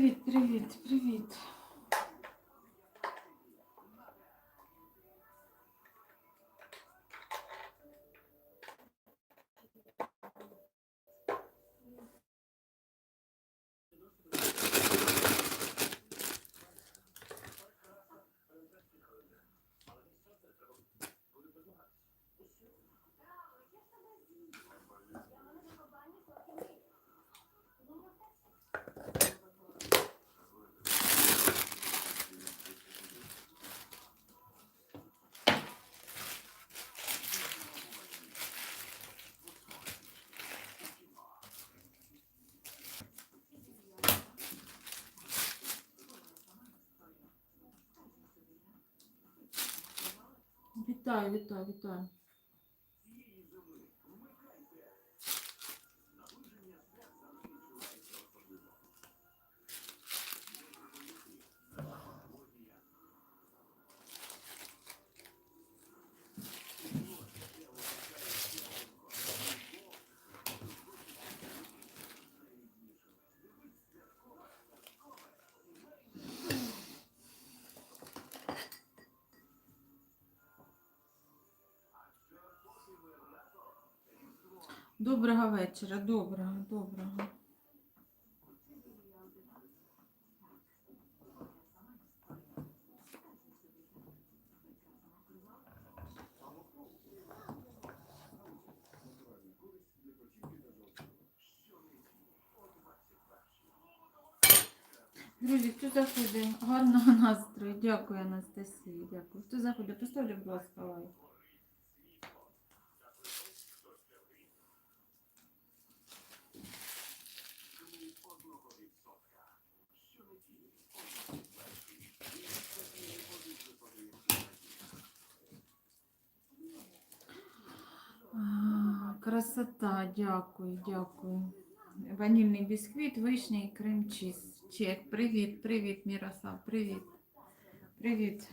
Привіт, привіт, привіт. Вітаю, вітаю, вітаю. Доброго вечора, доброго, доброго. Друзі, хто заходить? Гарного настрою. Дякую, Анастасії. Дякую. Хто заходить? Поставлю, будь ласка, лайк. А, Красота, дякую, дякую. Ванільний бісквіт, вишня і крем-чіз. Чек. Привіт, привіт, Мірослав, привіт. Привіт.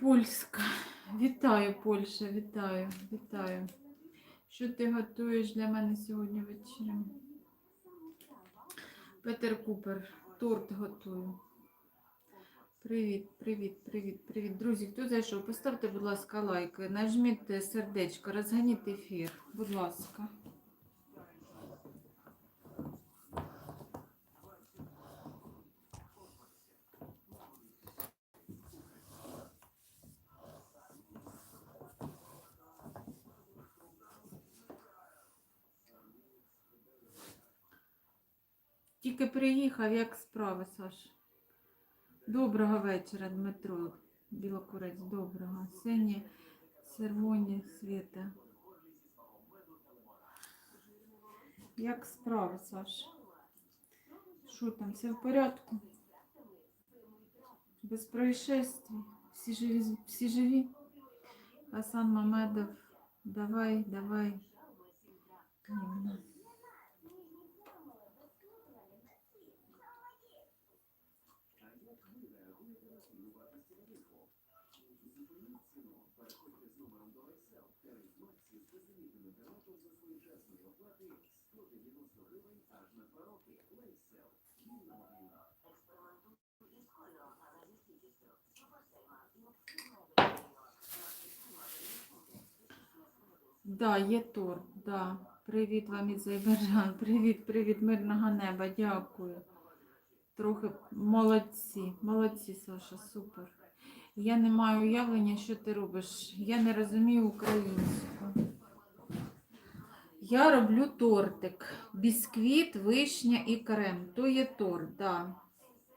Польська. Вітаю, Польща, вітаю, вітаю. Що ти готуєш для мене сьогодні вечором? Петер Купер, торт готую. Привіт, привіт, привіт, привіт. Друзі, хто зайшов? Поставте, будь ласка, лайк, нажміть сердечко, розганіть ефір, будь ласка. Тільки приїхав, як справи, Саш. Доброго вечора, Дмитро. Білокурець, доброго. Сині, червоні, світа. Як справи, Саш? Що там, все в порядку? Без происшествий? Всі живі? Всі живі? Хасан Мамедов, давай, давай. Да, є торт, да. Привіт вам із Азербайджану. Привіт, привіт, мирного неба, дякую. Трохи молодці, молодці, Саша, супер. Я не маю уявлення, що ти робиш. Я не розумію українську. Я роблю тортик. Бісквіт, вишня і крем. То є торт, да.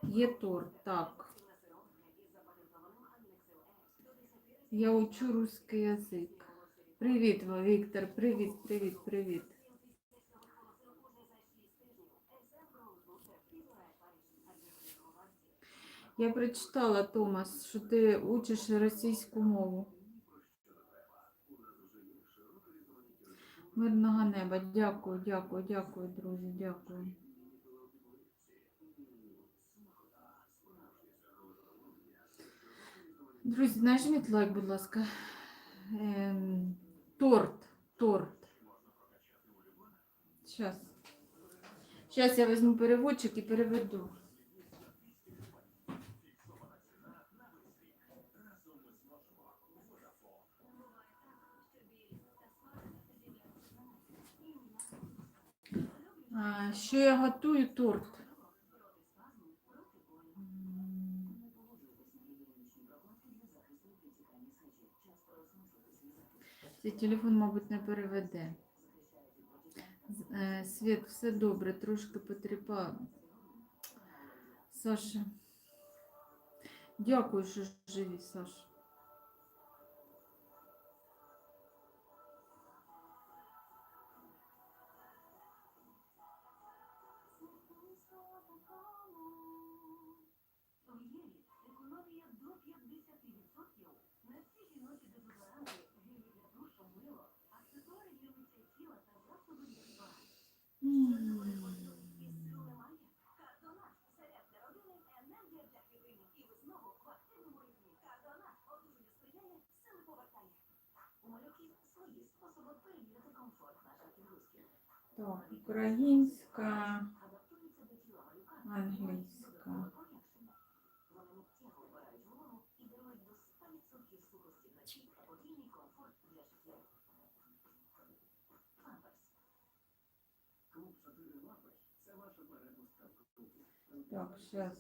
Є торт, так. Я учу русский язик. Привіт, Віктор, привіт, привіт, привіт. Я прочитала, Томас, що ти учиш російську мову. Мирного неба. Дякую, дякую, дякую, друзі, дякую. Друзі, нажміть лайк, будь ласка. Ем, торт, торт. Сейчас. Сейчас я візьму переводчик і переведу. А, що я готую торт? Цей телефон, мабуть, не переведе. Е, Світ, все добре, трошки потріпав. Саша. Дякую, що живі, Саша. Так, українська, англійська. Так, сейчас.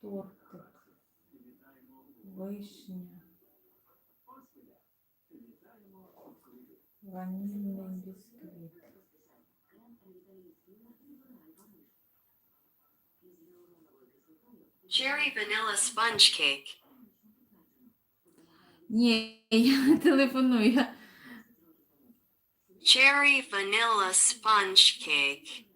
Тортик. Вишня. Ванильний бісквіт. Cherry vanilla sponge cake. Ні, я не телефоную. Я... Cherry vanilla sponge cake.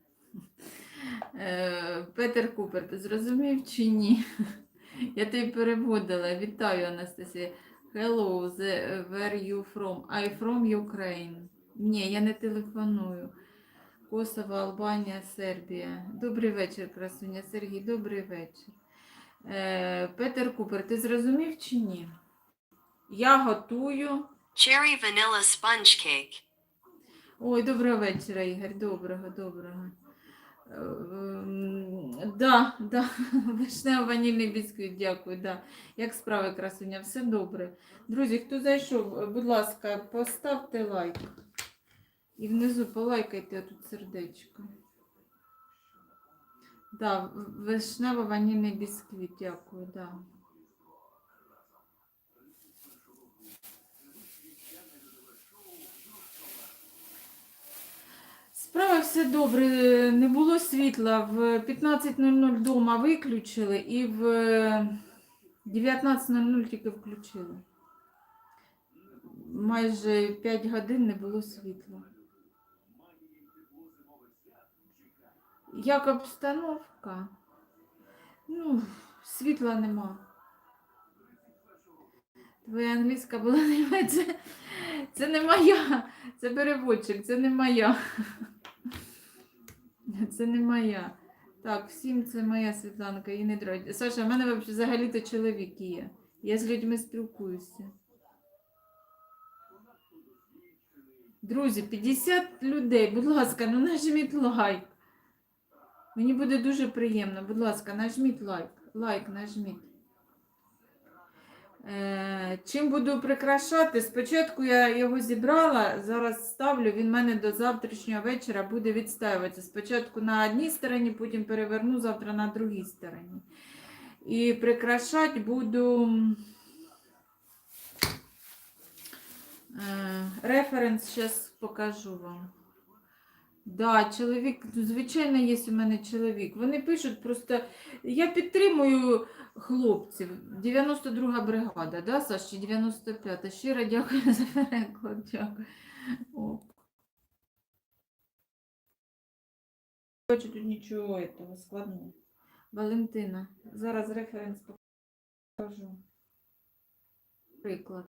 Е, Петер Купер, ти зрозумів чи ні? Я тобі переводила. Вітаю, Анастасія. Hello, the, where you from? I from Ukraine. Ні, я не телефоную. Косово, Албанія, Сербія. Добрий вечір, красуня. Сергій, добрий вечір. Е, Петер Купер, ти зрозумів чи ні? Я готую. Cherry vanilla sponge cake. Ой, доброго вечора, Ігор. Доброго, доброго. Ем, Да, да, вишнево ванільний бісквіт, дякую. Да. Як справи, красуня? Все добре. Друзі, хто зайшов, будь ласка, поставте лайк. І внизу полайкайте тут сердечко. Да, вишнево ванільний бісквіт, дякую, да. Справа все добре. Не було світла. В 15.00 вдома виключили і в 19.00 тільки включили. Майже 5 годин не було світла. Як обстановка? Ну, світла нема. Твоя англійська була це, це не моя, це переводчик, це не моя. Це не моя. Так, всім це моя Світланка, і не драть. Саша, в мене взагалі-то чоловік є. Я з людьми спілкуюся. Друзі, 50 людей, будь ласка, ну нажміть лайк. Мені буде дуже приємно. Будь ласка, нажміть лайк. Лайк нажміть. Е, чим буду прикрашати? Спочатку я його зібрала, зараз ставлю, він в мене до завтрашнього вечора буде відстаюватися. Спочатку на одній стороні, потім переверну завтра на другій стороні. І прикрашати буду е, референс, зараз покажу вам. Да, чоловік, звичайно, є у мене чоловік. Вони пишуть просто, я підтримую хлопців. 92 бригада, да, Саш, чи 95? Щиро дякую за переклад. Дякую. О. Бачу, тут нічого этого складного. Валентина, зараз референс покажу. Приклад.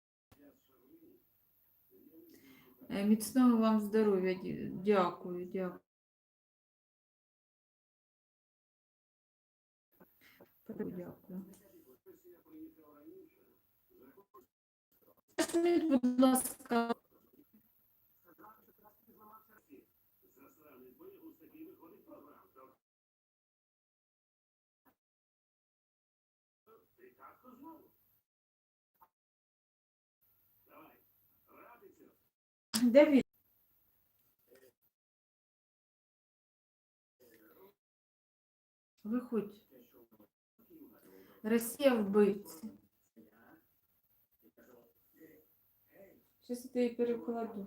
Е, Міцного вам здоров'я. Дякую, дякую. Дякую. Будь ласка, де він? Виходь. Росія вбивці. Щас я тобі перекладу.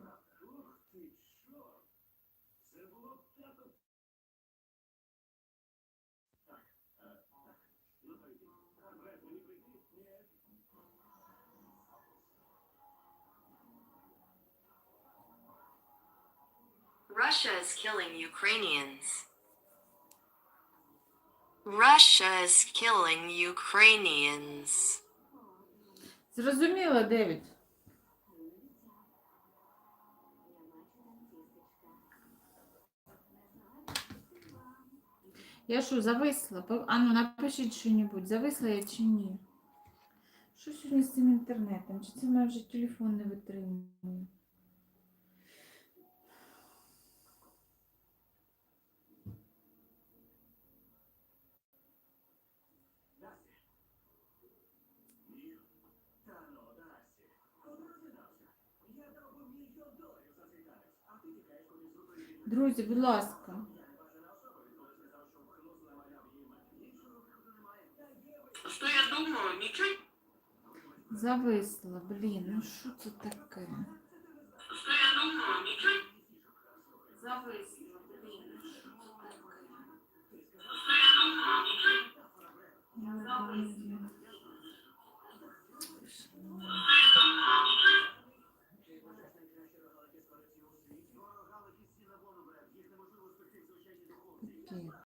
Russia is killing Ukrainians. Russia is killing Ukrainians. Зрозуміла, Девід? Я що, зависла? А ну напишіть що-небудь, зависла я чи ні? Що сьогодні з цим інтернетом? Чи це мене вже телефон не витримує? Друзі, будь ласка. Что я думаю? Ничего. Зависла, блін, ну що це таке? Что я думаю? Ничего. Зависла, блін, ну що це таке? Что я думаю? Ничего. Я не знаю.